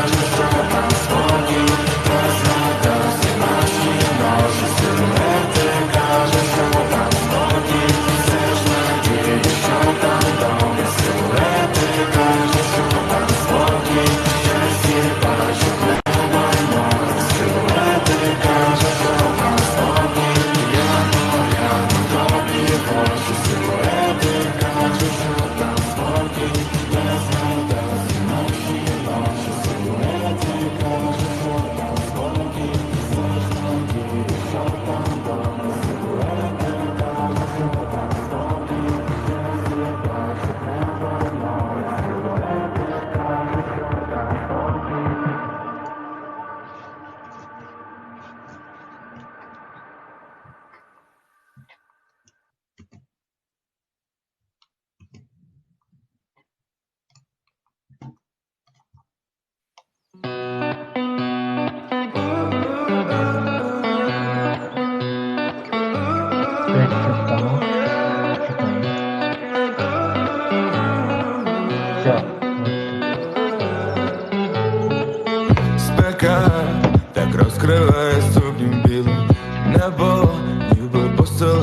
time to throw.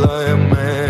I am man.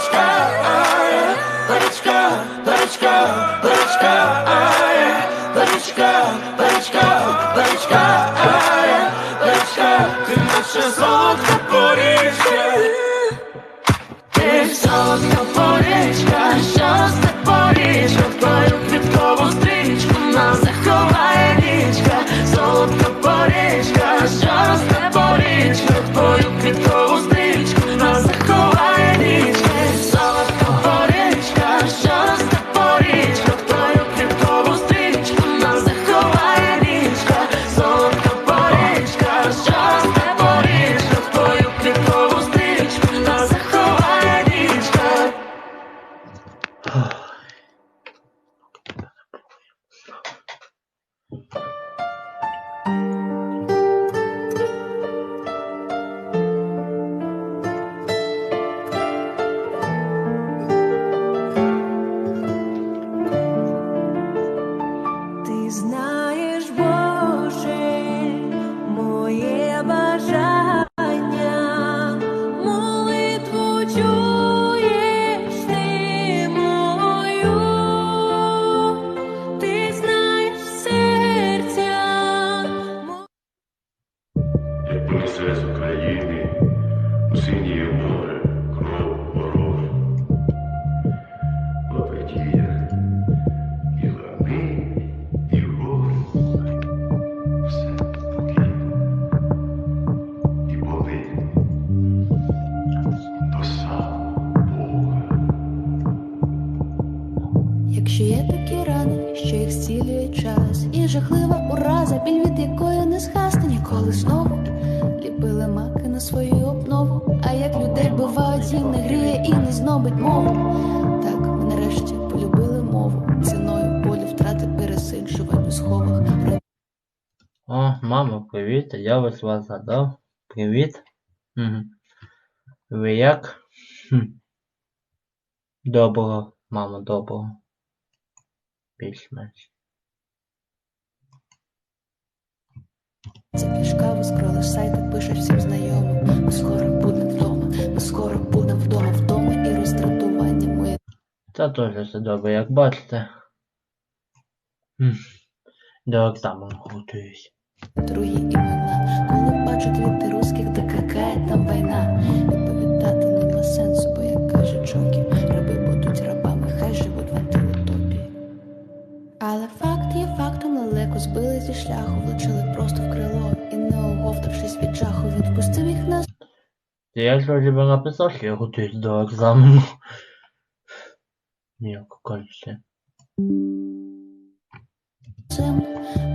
Spanish. У а як людей бувають, їм не гріє і не знобить мову. Так ми нарешті полюбили мову ціною болю втрати пересиджувань у сховах. О, мамо, привіт, я ось вас згадав. Привіт. Угу. Ви як? Хм. Доброго, мамо, доброго. Більш-менш. Цепиш каву, скролиш сайти, пишеш всім знайомим. Скоро Це теж все добре, як бачите. До екзамену готуюсь. другі імена. Коли бачу квіти русських, да какая там війна. Відповідати нема сенсу, бо як каже Чокі, раби будуть рабами, хай живуть в антиутопії. Але факт є фактом, лелеку збили зі шляху, влучили просто в крило, і не оговтавшись від жаху, він впустив їх на Я ж вроді би написав, що я готуюсь до екзамену. Ніяк, кажучи.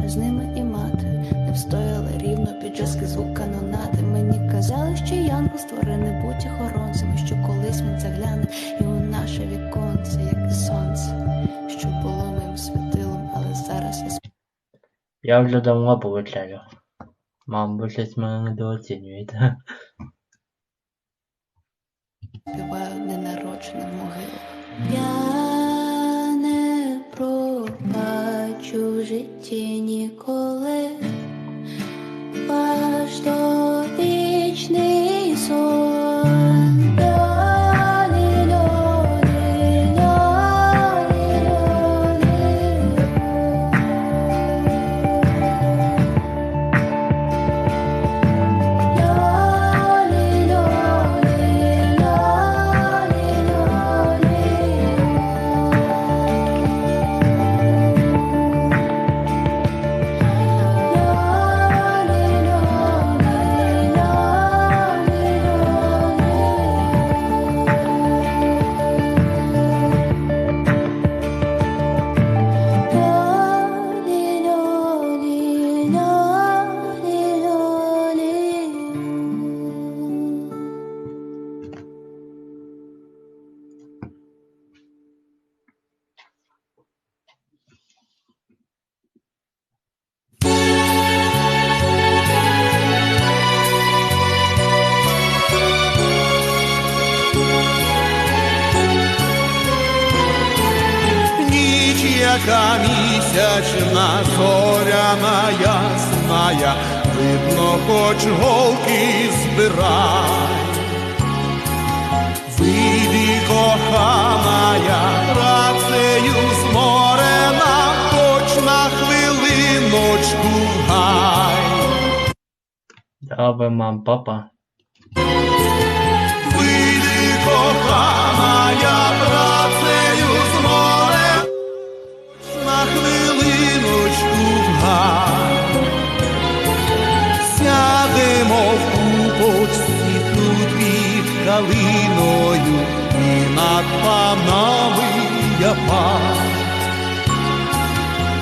з ними і мати не встояли рівно під жорсткий звук канонади. Мені казали, що янгол створений будь охоронцем, що колись він загляне і у наше віконце, як і сонце, що було моїм світилом, але зараз я Я вже давно повечеряв. Мам, ви щось мене недооцінюєте. співаю ненародженим могилу. Я не пробачу в ніколи ваш довічний сон. Ясная, видно, хоч голки збирай. Вийди, коханая, працею зморена, хоч на хвилиночку в гай. Добре, мам, папа. Вийди, коханая, працею зморена, на хвилиночку в гай. Під калиною і над панами я пан.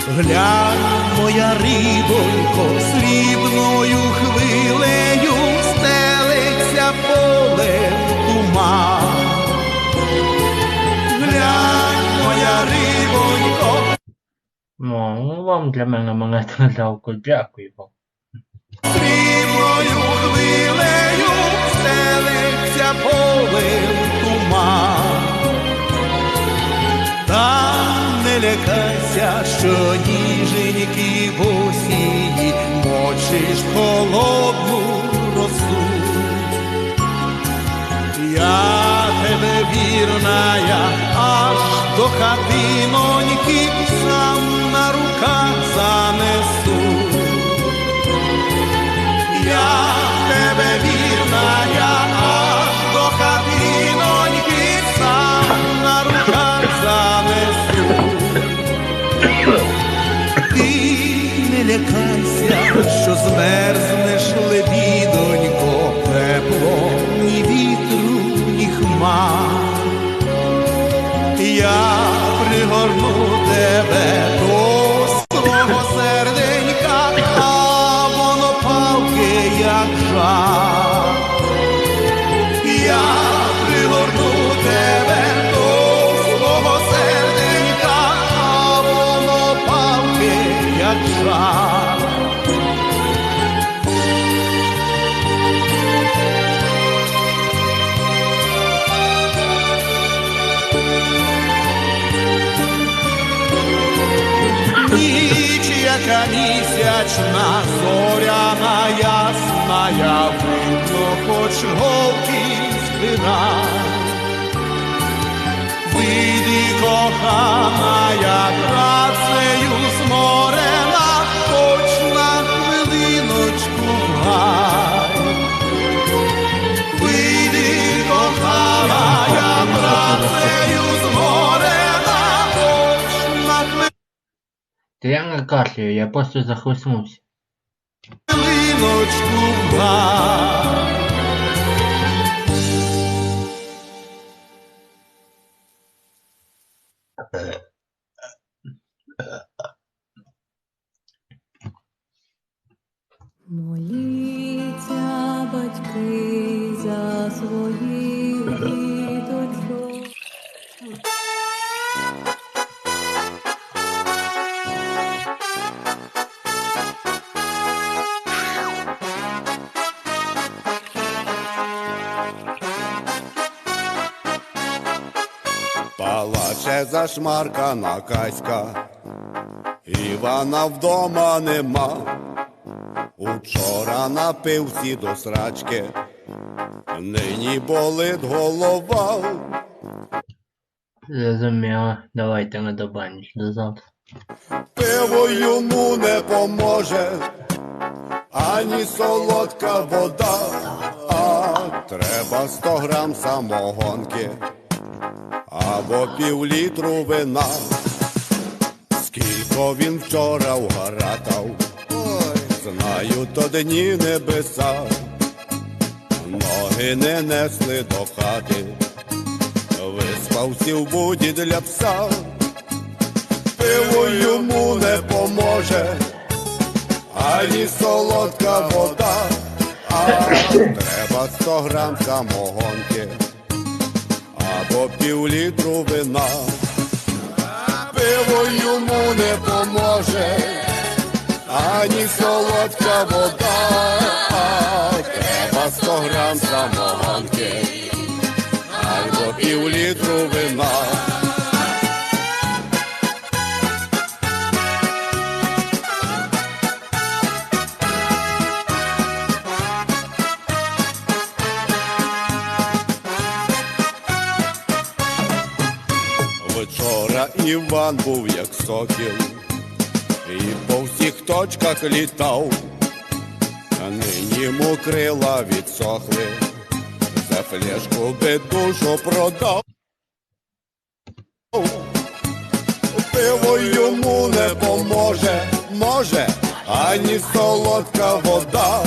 Глянь, моя рибонько, срібною хвилею стелиться поле туман. Глянь, моя рибонько, Ну, вам для мене монета жалко, дякую вам. срібною хвилею полем туман. Та не лякайся, що ніженьки босії мочиш холодну росу. Я тебе вірна, аж до хатиноньки сам на руках що змерзнеш лебідонько, тепло, ні вітру, ні хмар. Я пригорну тебе до река місячна, зоряна ясная, видно, хоч голки збирай. Вийди, кохана, я працею з хоч я не кашлюю, я просто захлиснувся. Палаче зашмаркана каська, Івана вдома нема. Учора напився до срачки, нині болить голова. Зрозуміло, давайте на добраніч до завтра. Пиво йому не поможе, ані солодка вода, а треба сто грам самогонки або півлітру вина. Скілько він вчора вгаратав, знаю, то дні небеса, ноги не несли до хати, виспався в буді для пса. Пиво йому не поможе, ані солодка вода, а треба сто грам самогонки або півлітру вина. Пиво йому не поможе, ані солодка вода, треба сто грам самоганки, або півлітру вина. Іван був як сокіл, і по всіх точках літав, а нині йому крила відсохли, за флешку би душу продав. Пиво йому не поможе, може, ані солодка вода,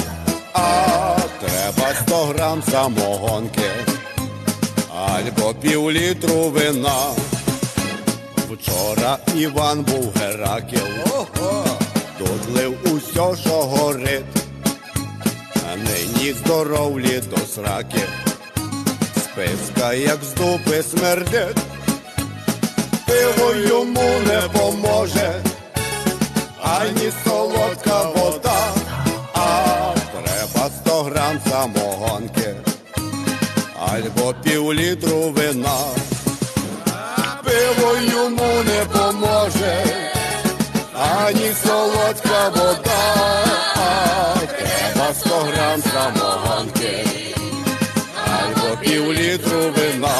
а треба сто грам самогонки. Або півлітру вина. Вчора Іван був Геракл, тут лив усьо, що горить, а нині здоровлі до сраки, списка, як з дупи смердить, пиво йому не поможе, ані солодка вода, а треба сто грам самогонки. Або півлітру вина. Ані солодка вода, треба сто грам самогонки, або півлітру вина.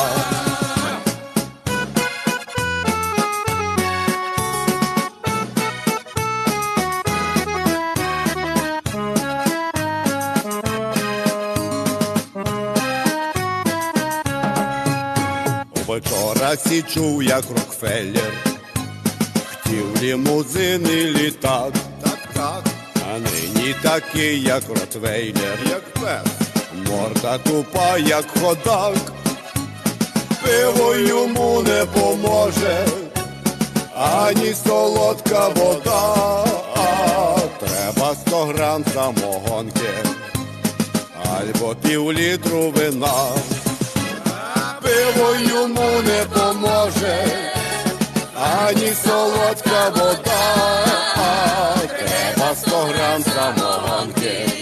Вчора січув, як Рокфеллер, лімузини літак, так, так, а нині такий, як Ротвейлер, як пес, морда тупа, як ходак, пиво йому не поможе, ані солодка вода, а треба сто грам самогонки, або півлітру вина. Пиво йому не поможе, ані солодка вода, а треба сто грам самогонки.